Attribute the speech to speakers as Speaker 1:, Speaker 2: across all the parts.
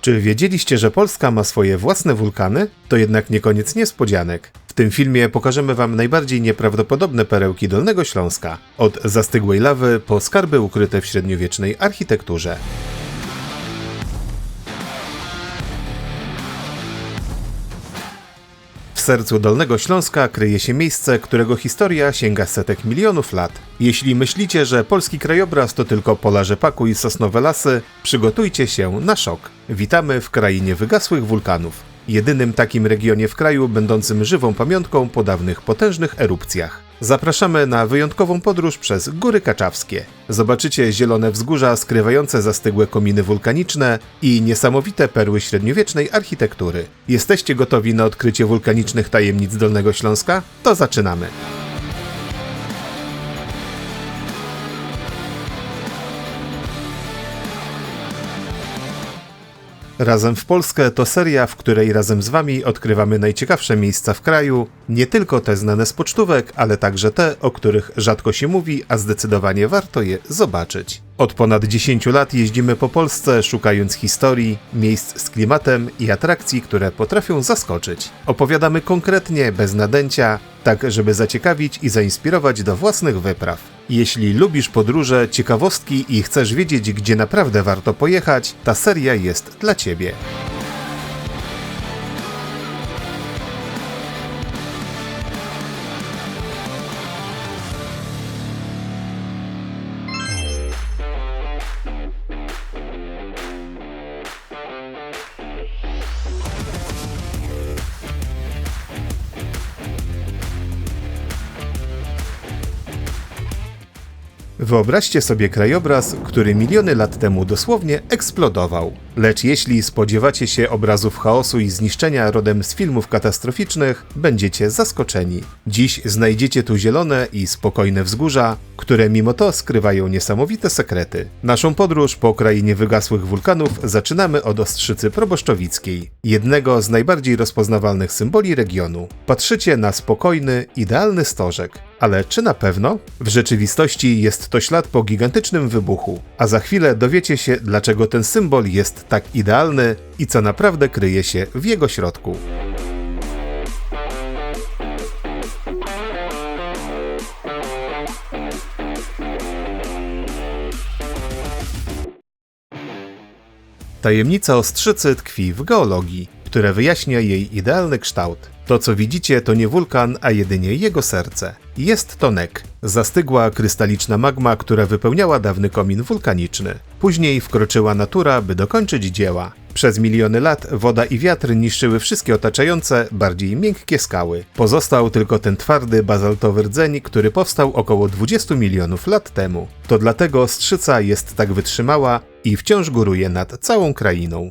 Speaker 1: Czy wiedzieliście, że Polska ma swoje własne wulkany? To jednak nie koniec niespodzianek. W tym filmie pokażemy Wam najbardziej nieprawdopodobne perełki Dolnego Śląska, od zastygłej lawy po skarby ukryte w średniowiecznej architekturze. W sercu Dolnego Śląska kryje się miejsce, którego historia sięga setek milionów lat. Jeśli myślicie, że polski krajobraz to tylko pola rzepaku i sosnowe lasy, przygotujcie się na szok. Witamy w krainie wygasłych wulkanów. Jedynym takim regionie w kraju będącym żywą pamiątką po dawnych potężnych erupcjach. Zapraszamy na wyjątkową podróż przez Góry Kaczawskie. Zobaczycie zielone wzgórza skrywające zastygłe kominy wulkaniczne i niesamowite perły średniowiecznej architektury. Jesteście gotowi na odkrycie wulkanicznych tajemnic Dolnego Śląska? To zaczynamy! Razem w Polskę to seria, w której razem z Wami odkrywamy najciekawsze miejsca w kraju, nie tylko te znane z pocztówek, ale także te, o których rzadko się mówi, a zdecydowanie warto je zobaczyć. Od ponad 10 lat jeździmy po Polsce, szukając historii, miejsc z klimatem i atrakcji, które potrafią zaskoczyć. Opowiadamy konkretnie, bez nadęcia, tak żeby zaciekawić i zainspirować do własnych wypraw. Jeśli lubisz podróże, ciekawostki i chcesz wiedzieć, gdzie naprawdę warto pojechać, ta seria jest dla Ciebie. Wyobraźcie sobie krajobraz, który miliony lat temu dosłownie eksplodował. Lecz jeśli spodziewacie się obrazów chaosu i zniszczenia rodem z filmów katastroficznych, będziecie zaskoczeni. Dziś znajdziecie tu zielone i spokojne wzgórza, które mimo to skrywają niesamowite sekrety. Naszą podróż po krainie wygasłych wulkanów zaczynamy od Ostrzycy Proboszczowickiej, jednego z najbardziej rozpoznawalnych symboli regionu. Patrzycie na spokojny, idealny stożek. Ale czy na pewno? W rzeczywistości jest to ślad po gigantycznym wybuchu, a za chwilę dowiecie się, dlaczego ten symbol jest tak idealny i co naprawdę kryje się w jego środku. Tajemnica Ostrzycy tkwi w geologii, która wyjaśnia jej idealny kształt. To, co widzicie, to nie wulkan, a jedynie jego serce. Jest to nek, zastygła krystaliczna magma, która wypełniała dawny komin wulkaniczny. Później wkroczyła natura, by dokończyć dzieła. Przez miliony lat woda i wiatr niszczyły wszystkie otaczające, bardziej miękkie skały. Pozostał tylko ten twardy, bazaltowy rdzeń, który powstał około 20 milionów lat temu. To dlatego Strzyca jest tak wytrzymała i wciąż góruje nad całą krainą.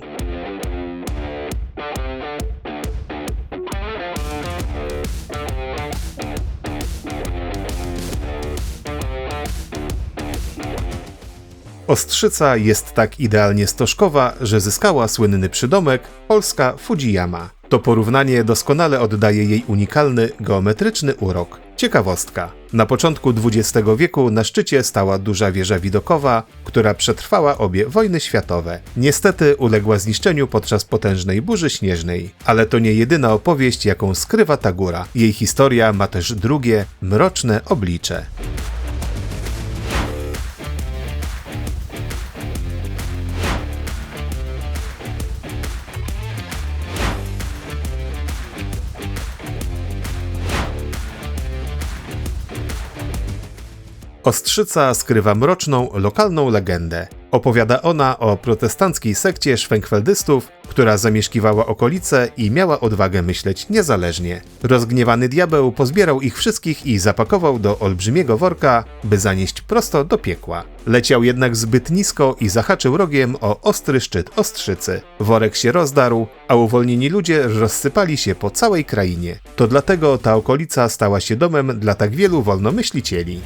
Speaker 1: Ostrzyca jest tak idealnie stożkowa, że zyskała słynny przydomek Polska Fujiyama. To porównanie doskonale oddaje jej unikalny, geometryczny urok. Ciekawostka. Na początku XX wieku na szczycie stała duża wieża widokowa, która przetrwała obie wojny światowe. Niestety uległa zniszczeniu podczas potężnej burzy śnieżnej. Ale to nie jedyna opowieść, jaką skrywa ta góra. Jej historia ma też drugie, mroczne oblicze. Ostrzyca skrywa mroczną, lokalną legendę. Opowiada ona o protestanckiej sekcie szwenkweldystów, która zamieszkiwała okolice i miała odwagę myśleć niezależnie. Rozgniewany diabeł pozbierał ich wszystkich i zapakował do olbrzymiego worka, by zanieść prosto do piekła. Leciał jednak zbyt nisko i zahaczył rogiem o ostry szczyt ostrzycy. Worek się rozdarł, a uwolnieni ludzie rozsypali się po całej krainie. To dlatego ta okolica stała się domem dla tak wielu wolnomyślicieli.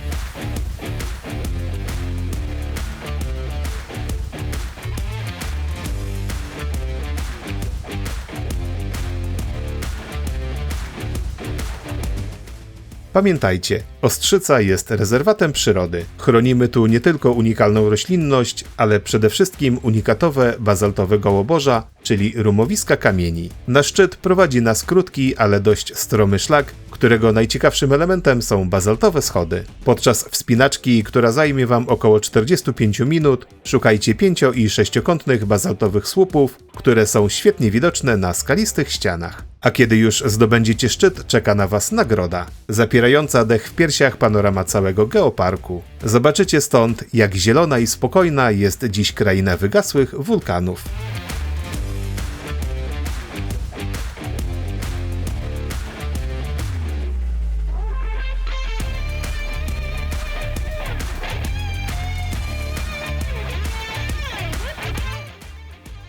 Speaker 1: Pamiętajcie, Ostrzyca jest rezerwatem przyrody. Chronimy tu nie tylko unikalną roślinność, ale przede wszystkim unikatowe bazaltowe gołoborza, czyli rumowiska kamieni. Na szczyt prowadzi nas krótki, ale dość stromy szlak, którego najciekawszym elementem są bazaltowe schody. Podczas wspinaczki, która zajmie Wam około 45 minut, szukajcie pięcio- i sześciokątnych bazaltowych słupów, które są świetnie widoczne na skalistych ścianach. A kiedy już zdobędziecie szczyt, czeka na Was nagroda, zapierająca dech w piersiach panorama całego geoparku. Zobaczycie stąd, jak zielona i spokojna jest dziś kraina wygasłych wulkanów.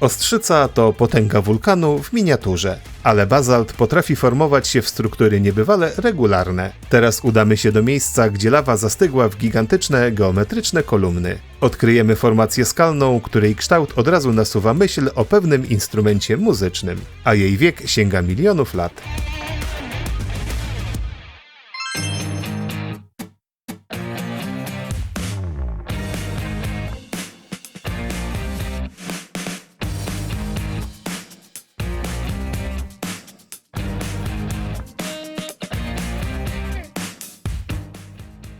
Speaker 1: Ostrzyca to potęga wulkanu w miniaturze, ale bazalt potrafi formować się w struktury niebywale regularne. Teraz udamy się do miejsca, gdzie lawa zastygła w gigantyczne, geometryczne kolumny. Odkryjemy formację skalną, której kształt od razu nasuwa myśl o pewnym instrumencie muzycznym, a jej wiek sięga milionów lat.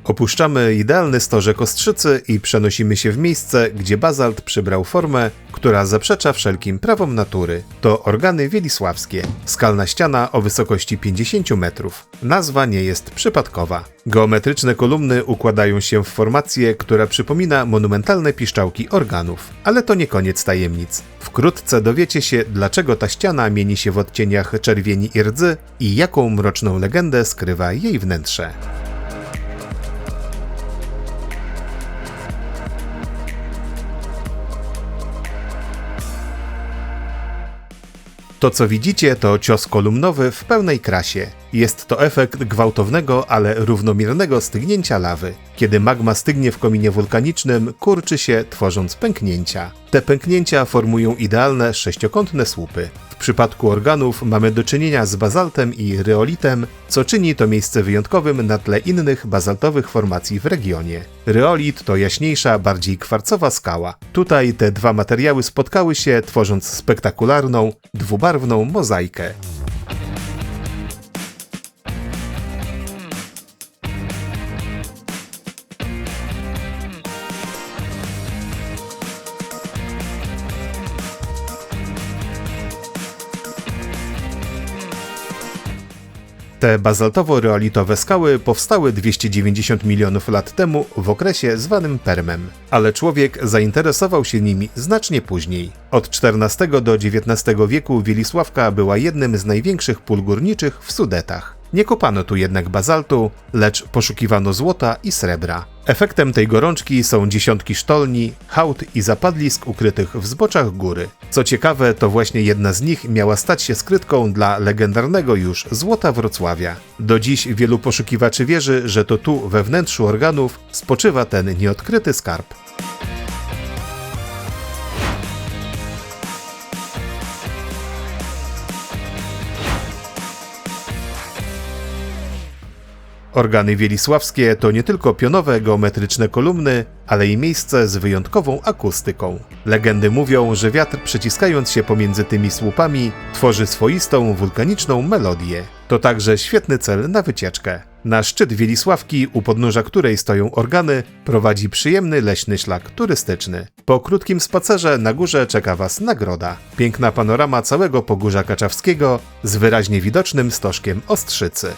Speaker 1: Opuszczamy idealny stożek Ostrzycy i przenosimy się w miejsce, gdzie bazalt przybrał formę, która zaprzecza wszelkim prawom natury. To organy wielisławskie, skalna ściana o wysokości 50 metrów. Nazwa nie jest przypadkowa. Geometryczne kolumny układają się w formację, która przypomina monumentalne piszczałki organów. Ale to nie koniec tajemnic. Wkrótce dowiecie się, dlaczego ta ściana mieni się w odcieniach czerwieni i rdzy i jaką mroczną legendę skrywa jej wnętrze. To co widzicie to cios kolumnowy w pełnej krasie. Jest to efekt gwałtownego, ale równomiernego stygnięcia lawy. Kiedy magma stygnie w kominie wulkanicznym, kurczy się, tworząc pęknięcia. Te pęknięcia formują idealne sześciokątne słupy. W przypadku organów mamy do czynienia z bazaltem i rhyolitem, co czyni to miejsce wyjątkowym na tle innych bazaltowych formacji w regionie. Ryolit to jaśniejsza, bardziej kwarcowa skała. Tutaj te dwa materiały spotkały się, tworząc spektakularną, dwubarwną mozaikę. Te bazaltowo-reolitowe skały powstały 290 milionów lat temu w okresie zwanym Permem, ale człowiek zainteresował się nimi znacznie później. Od XIV do XIX wieku Wielisławka była jednym z największych pól górniczych w Sudetach. Nie kopano tu jednak bazaltu, lecz poszukiwano złota i srebra. Efektem tej gorączki są dziesiątki sztolni, hałd i zapadlisk ukrytych w zboczach góry. Co ciekawe, to właśnie jedna z nich miała stać się skrytką dla legendarnego już złota Wrocławia. Do dziś wielu poszukiwaczy wierzy, że to tu we wnętrzu organów spoczywa ten nieodkryty skarb. Organy wielisławskie to nie tylko pionowe geometryczne kolumny, ale i miejsce z wyjątkową akustyką. Legendy mówią, że wiatr przeciskając się pomiędzy tymi słupami tworzy swoistą wulkaniczną melodię. To także świetny cel na wycieczkę. Na szczyt Wielisławki, u podnóża której stoją organy, prowadzi przyjemny leśny szlak turystyczny. Po krótkim spacerze na górze czeka Was nagroda. Piękna panorama całego Pogórza Kaczawskiego z wyraźnie widocznym stożkiem Ostrzycy.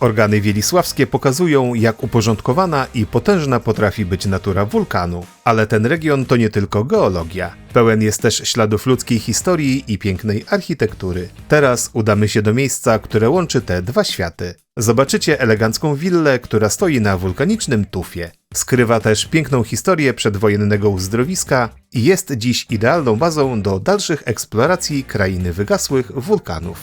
Speaker 1: Organy wielisławskie pokazują, jak uporządkowana i potężna potrafi być natura wulkanu. Ale ten region to nie tylko geologia. Pełen jest też śladów ludzkiej historii i pięknej architektury. Teraz udamy się do miejsca, które łączy te dwa światy. Zobaczycie elegancką willę, która stoi na wulkanicznym tufie. Skrywa też piękną historię przedwojennego uzdrowiska i jest dziś idealną bazą do dalszych eksploracji krainy wygasłych wulkanów.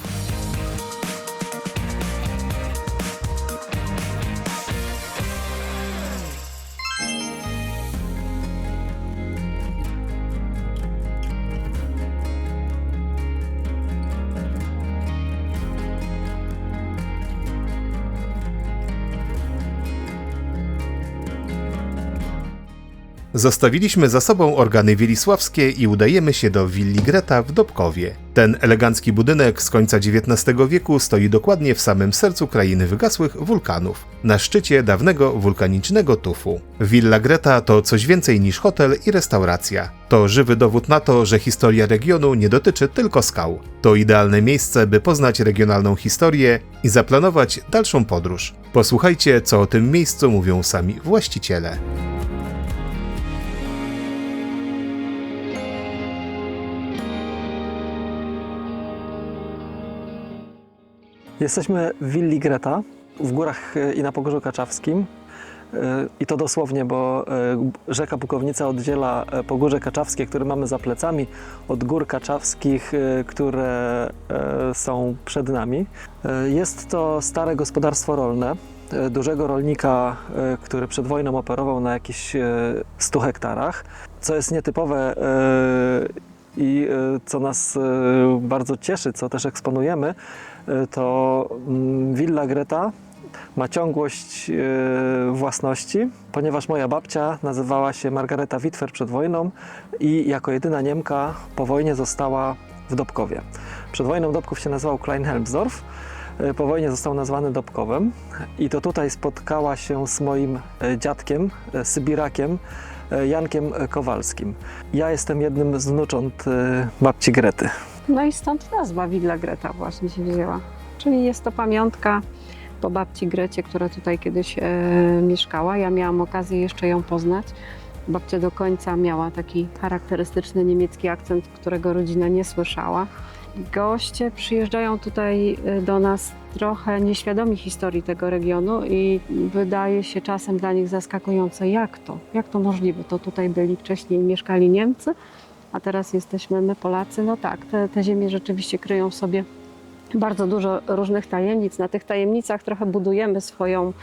Speaker 1: Zostawiliśmy za sobą organy wielisławskie i udajemy się do willi Greta w Dobkowie. Ten elegancki budynek z końca XIX wieku stoi dokładnie w samym sercu krainy wygasłych wulkanów, na szczycie dawnego wulkanicznego tufu. Villa Greta to coś więcej niż hotel i restauracja. To żywy dowód na to, że historia regionu nie dotyczy tylko skał. To idealne miejsce, by poznać regionalną historię i zaplanować dalszą podróż. Posłuchajcie, co o tym miejscu mówią sami właściciele.
Speaker 2: Jesteśmy w willi Greta w górach e, i na Pogórzu Kaczawskim. E, I to dosłownie, bo e, rzeka Bukownica oddziela Pogórze Kaczawskie, które mamy za plecami, od gór kaczawskich, które są przed nami. Jest to stare gospodarstwo rolne, dużego rolnika, który przed wojną operował na jakichś e, 100 hektarach, co jest nietypowe i e, co nas e, bardzo cieszy, co też eksponujemy, e, to mm, Villa Greta ma ciągłość własności, ponieważ moja babcia nazywała się Margareta Witwer przed wojną i jako jedyna Niemka po wojnie została w Dobkowie. Przed wojną Dobków się nazywał Kleinhelmsdorf, po wojnie został nazwany Dobkowem i to tutaj spotkała się z moim dziadkiem, Sybirakiem, Jankiem Kowalskim. Ja jestem jednym z wnucząt e, babci Grety.
Speaker 3: No i stąd nazwa Villa Greta właśnie się wzięła. Czyli jest to pamiątka po babci Grecie, która tutaj kiedyś e, mieszkała. Ja miałam okazję jeszcze ją poznać. Babcia do końca miała taki charakterystyczny niemiecki akcent, którego rodzina nie słyszała. Goście przyjeżdżają tutaj e, do nas trochę nieświadomi historii tego regionu i wydaje się czasem dla nich zaskakujące, jak to, jak to możliwe. To tutaj byli wcześniej, mieszkali Niemcy, a teraz jesteśmy my Polacy. No tak, te, te ziemie rzeczywiście kryją w sobie bardzo dużo różnych tajemnic. Na tych tajemnicach trochę budujemy swoją,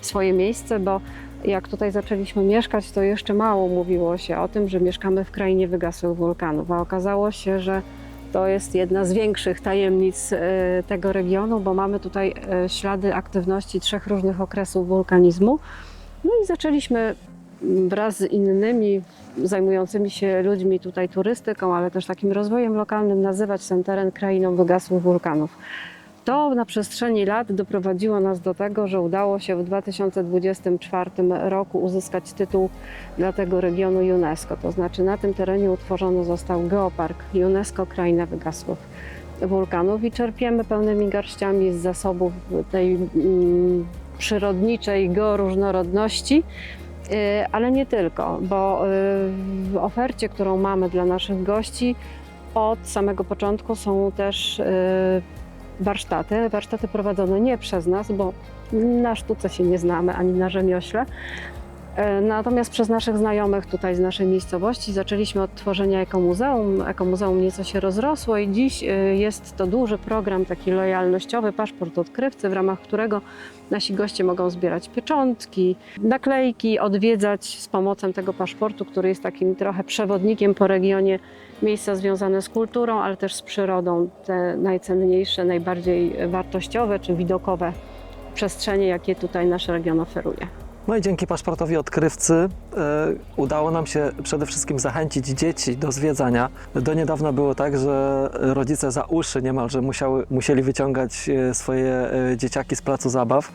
Speaker 3: swoje miejsce, bo jak tutaj zaczęliśmy mieszkać, to jeszcze mało mówiło się o tym, że mieszkamy w krainie wygasłych wulkanów, a okazało się, że to jest jedna z większych tajemnic e, tego regionu, bo mamy tutaj e, ślady aktywności trzech różnych okresów wulkanizmu. No i zaczęliśmy mm, wraz z innymi zajmującymi się ludźmi tutaj turystyką, ale też takim rozwojem lokalnym nazywać ten teren krainą wygasłych wulkanów. To na przestrzeni lat doprowadziło nas do tego, że udało się w 2024 roku uzyskać tytuł dla tego regionu UNESCO. To znaczy na tym terenie utworzony został geopark UNESCO Kraina Wygasłych Wulkanów i czerpiemy pełnymi garściami z zasobów tej mm, przyrodniczej georóżnorodności. Y, Ale nie tylko, bo y, w ofercie, którą mamy dla naszych gości, od samego początku są też y, warsztaty. Warsztaty prowadzone nie przez nas, bo na sztuce się nie znamy ani na rzemiośle. E, Natomiast przez naszych znajomych tutaj z naszej miejscowości zaczęliśmy od tworzenia ekomuzeum. Ekomuzeum nieco się rozrosło i dziś e, jest to duży program taki lojalnościowy, paszport odkrywcy, w ramach którego nasi goście mogą zbierać pieczątki, naklejki, odwiedzać z pomocą tego paszportu, który jest takim trochę przewodnikiem po regionie miejsca związane z kulturą, ale też z przyrodą, te najcenniejsze, najbardziej wartościowe czy widokowe przestrzenie, jakie tutaj nasz region oferuje.
Speaker 2: No i dzięki paszportowi odkrywcy e, udało nam się przede wszystkim zachęcić dzieci do zwiedzania. Do niedawna było tak, że rodzice za uszy niemalże musiały, musieli wyciągać e, swoje e, dzieciaki z placu zabaw.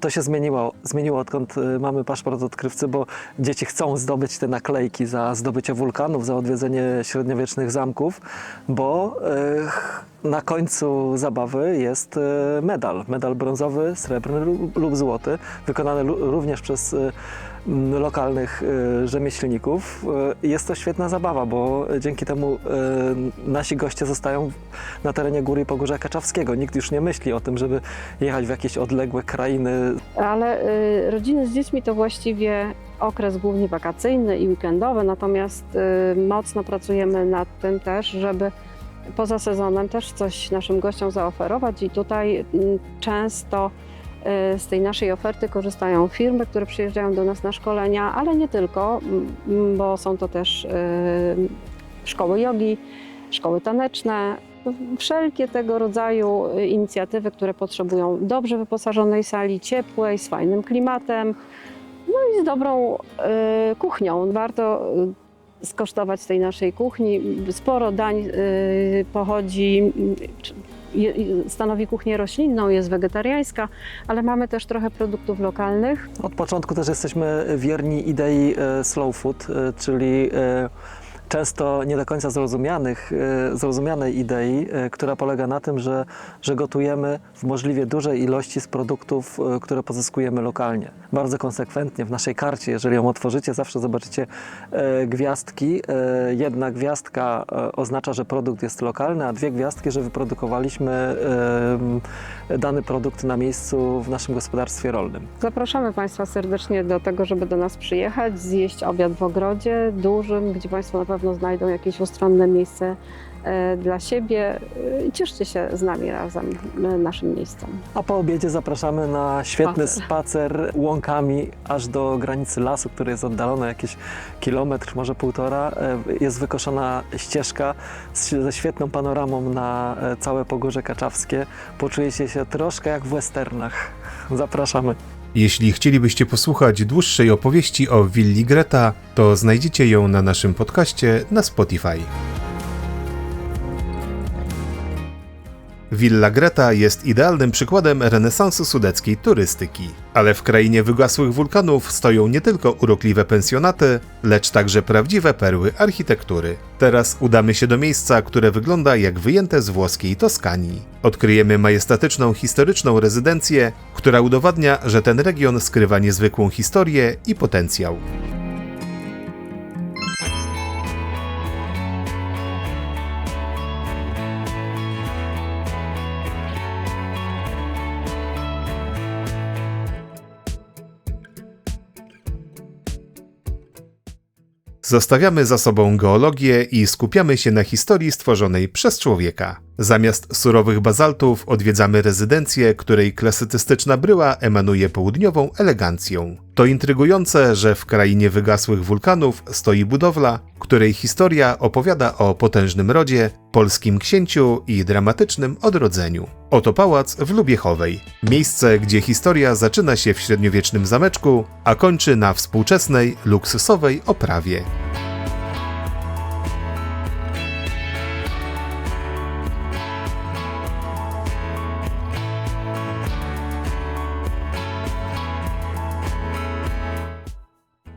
Speaker 2: To się zmieniło, zmieniło odkąd mamy paszport odkrywcy, bo dzieci chcą zdobyć te naklejki za zdobycie wulkanów, za odwiedzenie średniowiecznych zamków, bo na końcu zabawy jest medal. Medal brązowy, srebrny lub- lub złoty, wykonany lu- również przez m, lokalnych e, rzemieślników. E, Jest to świetna zabawa, bo dzięki temu nasi goście zostają na terenie Góry i Pogórza Kaczawskiego. Nikt już nie myśli o tym, żeby jechać w jakieś odległe krainy.
Speaker 3: Ale y, rodziny z dziećmi to właściwie okres głównie wakacyjny i weekendowy, natomiast y, mocno pracujemy nad tym też, żeby poza sezonem też coś naszym gościom zaoferować i tutaj y, często y, z tej naszej oferty korzystają firmy, które przyjeżdżają do nas na szkolenia, ale nie tylko, bo są to też y, szkoły jogi, szkoły taneczne, wszelkie tego rodzaju y, inicjatywy, które potrzebują dobrze wyposażonej sali, ciepłej, z fajnym klimatem. No i z dobrą y, kuchnią. Warto y, skosztować tej naszej kuchni. Sporo dań y, pochodzi, y, stanowi kuchnię roślinną, jest wegetariańska, ale mamy też trochę produktów lokalnych.
Speaker 2: Od początku też jesteśmy wierni idei e, slow food, e, czyli e, często nie do końca zrozumianych, e, zrozumianej idei, e, która polega na tym, że, że gotujemy w możliwie dużej ilości z produktów, e, które pozyskujemy lokalnie. Bardzo konsekwentnie w naszej karcie, jeżeli ją otworzycie, zawsze zobaczycie gwiazdki. Jedna gwiazdka oznacza, że produkt jest lokalny, a dwie gwiazdki, że wyprodukowaliśmy dany produkt na miejscu w naszym gospodarstwie rolnym.
Speaker 3: Zapraszamy Państwa serdecznie do tego, żeby do nas przyjechać, zjeść obiad w ogrodzie dużym, gdzie Państwo na pewno znajdą jakieś ustronne miejsce e, dla siebie e, i cieszcie się z nami razem, e, naszym miejscem.
Speaker 2: A po obiedzie zapraszamy na świetny
Speaker 3: Spacer.
Speaker 2: spacer łąkami aż do granicy lasu, który jest oddalony jakieś kilometr, może półtora. E, Jest wykoszona ścieżka ze świetną panoramą na e, całe Pogórze Kaczawskie. Poczujecie się troszkę jak w westernach. Zapraszamy.
Speaker 1: Jeśli chcielibyście posłuchać dłuższej opowieści o willi Greta, to znajdziecie ją na naszym podcaście na Spotify. Willa Greta jest idealnym przykładem renesansu sudeckiej turystyki. Ale w krainie wygasłych wulkanów stoją nie tylko urokliwe pensjonaty, lecz także prawdziwe perły architektury. Teraz udamy się do miejsca, które wygląda jak wyjęte z włoskiej Toskanii. Odkryjemy majestatyczną historyczną rezydencję, która udowadnia, że ten region skrywa niezwykłą historię i potencjał. Zostawiamy za sobą geologię i skupiamy się na historii stworzonej przez człowieka. Zamiast surowych bazaltów odwiedzamy rezydencję, której klasycystyczna bryła emanuje południową elegancją. To intrygujące, że w krainie wygasłych wulkanów stoi budowla, której historia opowiada o potężnym rodzie, polskim księciu i dramatycznym odrodzeniu. Oto pałac w Lubiechowej. Miejsce, gdzie historia zaczyna się w średniowiecznym zameczku, a kończy na współczesnej, luksusowej oprawie.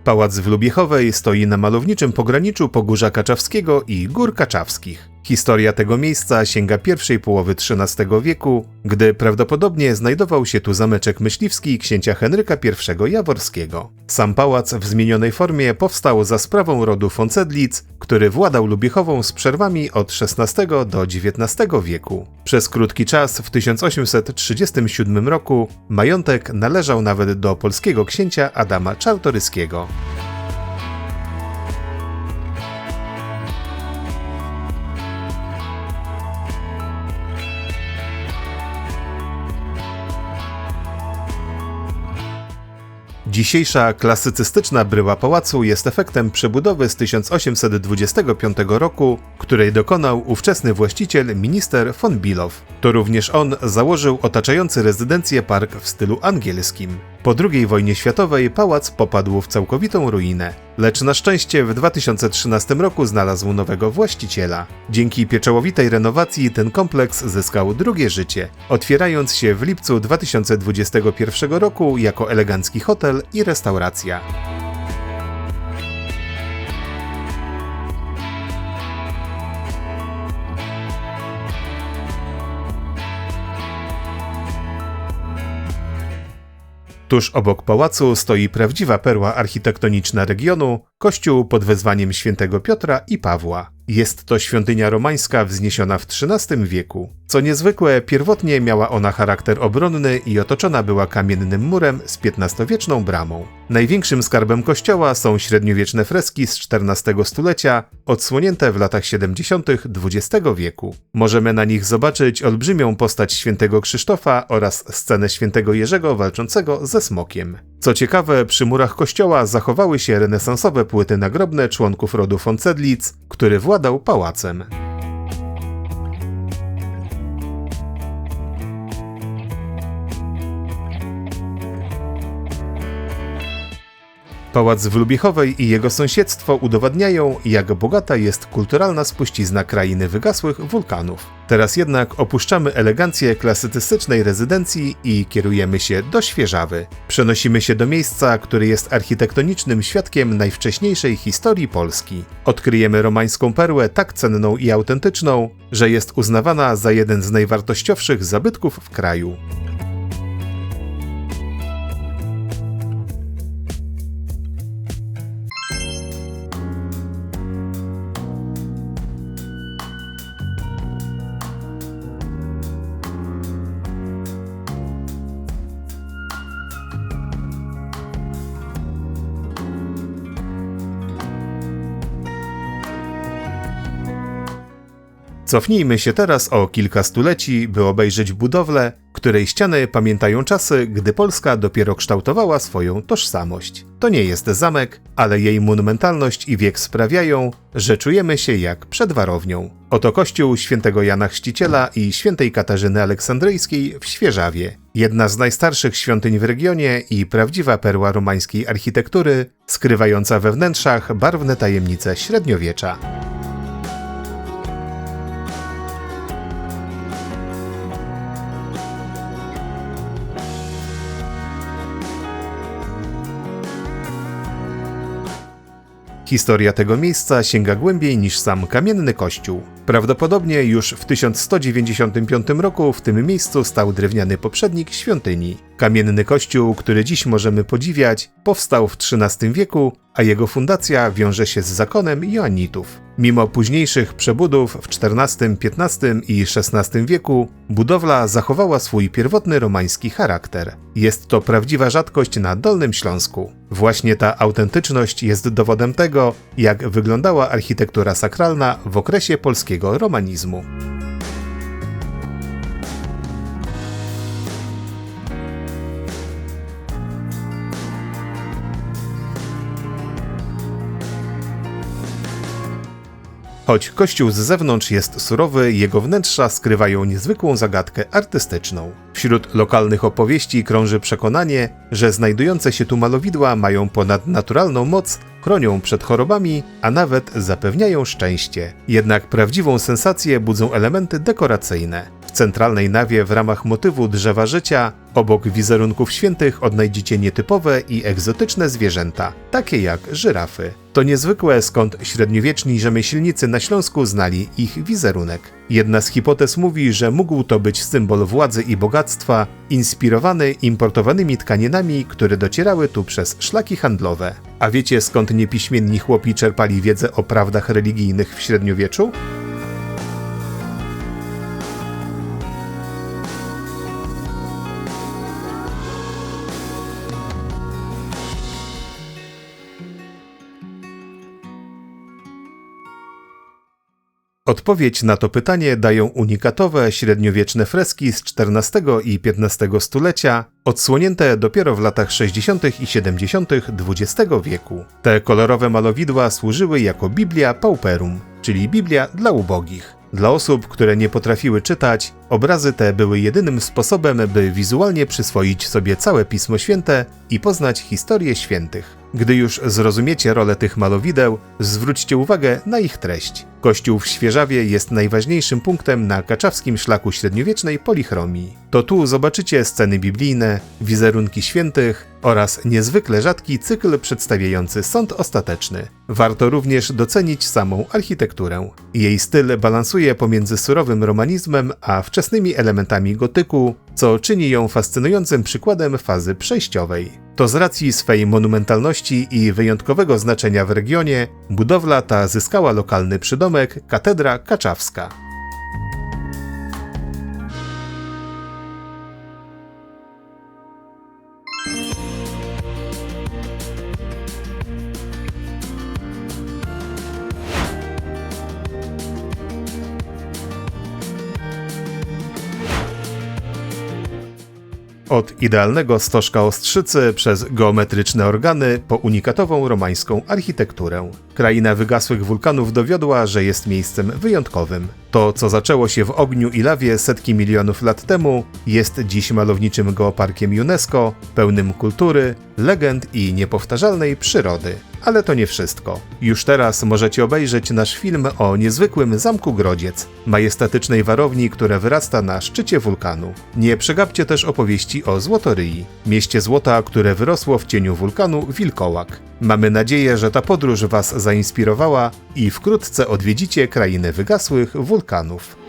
Speaker 1: Pałac w Lubiechowej stoi na malowniczym pograniczu Pogórza Kaczawskiego i Gór Kaczawskich. Historia tego miejsca sięga pierwszej połowy XIII wieku, gdy prawdopodobnie znajdował się tu zameczek myśliwski księcia Henryka I Jaworskiego. Sam pałac w zmienionej formie powstał za sprawą rodu Foncedlic, który władał Lubiechową z przerwami od XVI do XIX wieku. Przez krótki czas w 1837 roku majątek należał nawet do polskiego księcia Adama Czartoryskiego. Dzisiejsza klasycystyczna bryła pałacu jest efektem przebudowy z 1825 roku, której dokonał ówczesny właściciel minister von Bilow. To również on założył otaczający rezydencję park w stylu angielskim. Po II wojnie światowej pałac popadł w całkowitą ruinę, lecz na szczęście w 2013 roku znalazł nowego właściciela. Dzięki pieczołowitej renowacji ten kompleks zyskał drugie życie, otwierając się w lipcu 2021 roku jako elegancki hotel i restauracja. Tuż obok pałacu stoi prawdziwa perła architektoniczna regionu, kościół pod wezwaniem świętego Piotra i Pawła. Jest to świątynia romańska wzniesiona w XIII wieku. Co niezwykłe, pierwotnie miała ona charakter obronny i otoczona była kamiennym murem z XV-wieczną bramą. Największym skarbem kościoła są średniowieczne freski z XIV stulecia, odsłonięte w latach 70. XX wieku. Możemy na nich zobaczyć olbrzymią postać świętego Krzysztofa oraz scenę świętego Jerzego walczącego ze smokiem. Co ciekawe, przy murach kościoła zachowały się renesansowe płyty nagrobne członków rodu Foncedlic, który władał pałacem. Pałac w Lubiechowej i jego sąsiedztwo udowadniają, jak bogata jest kulturalna spuścizna krainy wygasłych wulkanów. Teraz jednak opuszczamy elegancję klasycystycznej rezydencji i kierujemy się do Świeżawy. Przenosimy się do miejsca, które jest architektonicznym świadkiem najwcześniejszej historii Polski. Odkryjemy romańską perłę tak cenną i autentyczną, że jest uznawana za jeden z najwartościowszych zabytków w kraju. Cofnijmy się teraz o kilka stuleci, by obejrzeć budowlę, której ściany pamiętają czasy, gdy Polska dopiero kształtowała swoją tożsamość. To nie jest zamek, ale jej monumentalność i wiek sprawiają, że czujemy się jak przed warownią. Oto kościół świętego Jana Chrzciciela i świętej Katarzyny Aleksandryjskiej w Świeżawie. Jedna z najstarszych świątyń w regionie i prawdziwa perła romańskiej architektury, skrywająca we wnętrzach barwne tajemnice średniowiecza. Historia tego miejsca sięga głębiej niż sam kamienny kościół. Prawdopodobnie już w 1195 roku w tym miejscu stał drewniany poprzednik świątyni. Kamienny kościół, który dziś możemy podziwiać, powstał w XIII wieku, a jego fundacja wiąże się z zakonem Joannitów. Mimo późniejszych przebudów w XIV, XV i XVI wieku, budowla zachowała swój pierwotny romański charakter. Jest to prawdziwa rzadkość na Dolnym Śląsku. Właśnie ta autentyczność jest dowodem tego, jak wyglądała architektura sakralna w okresie polskiego romanizmu. Choć kościół z zewnątrz jest surowy, jego wnętrza skrywają niezwykłą zagadkę artystyczną. Wśród lokalnych opowieści krąży przekonanie, że znajdujące się tu malowidła mają ponadnaturalną moc, chronią przed chorobami, a nawet zapewniają szczęście. Jednak prawdziwą sensację budzą elementy dekoracyjne. W centralnej nawie w ramach motywu drzewa życia, obok wizerunków świętych odnajdziecie nietypowe i egzotyczne zwierzęta, takie jak żyrafy. To niezwykłe, skąd średniowieczni rzemieślnicy na Śląsku znali ich wizerunek. Jedna z hipotez mówi, że mógł to być symbol władzy i bogactwa, inspirowany importowanymi tkaninami, które docierały tu przez szlaki handlowe. A wiecie skąd niepiśmienni chłopi czerpali wiedzę o prawdach religijnych w średniowieczu? Odpowiedź na to pytanie dają unikatowe średniowieczne freski z XIV i XV stulecia, odsłonięte dopiero w latach 60. i 70. XX wieku. Te kolorowe malowidła służyły jako Biblia Pauperum, czyli Biblia dla ubogich. Dla osób, które nie potrafiły czytać, obrazy te były jedynym sposobem, by wizualnie przyswoić sobie całe Pismo Święte i poznać historię świętych. Gdy już zrozumiecie rolę tych malowideł, zwróćcie uwagę na ich treść. Kościół w Świeżawie jest najważniejszym punktem na kaczawskim szlaku średniowiecznej polichromii. To tu zobaczycie sceny biblijne, wizerunki świętych oraz niezwykle rzadki cykl przedstawiający sąd ostateczny. Warto również docenić samą architekturę. Jej styl balansuje pomiędzy surowym romanizmem a wczesnymi elementami gotyku, co czyni ją fascynującym przykładem fazy przejściowej. To z racji swej monumentalności i wyjątkowego znaczenia w regionie, budowla ta zyskała lokalny przydomek Katedra Kaczawska. Od idealnego stożka ostrzycy przez geometryczne organy po unikatową romańską architekturę. Kraina wygasłych wulkanów dowiodła, że jest miejscem wyjątkowym. To, co zaczęło się w ogniu i lawie setki milionów lat temu, jest dziś malowniczym geoparkiem UNESCO, pełnym kultury, legend i niepowtarzalnej przyrody. Ale to nie wszystko. Już teraz możecie obejrzeć nasz film o niezwykłym Zamku Grodziec, majestatycznej warowni, która wyrasta na szczycie wulkanu. Nie przegapcie też opowieści o Złotoryi, mieście złota, które wyrosło w cieniu wulkanu Wilkołak. Mamy nadzieję, że ta podróż Was zainspirowała i wkrótce odwiedzicie krainę wygasłych wulkanów.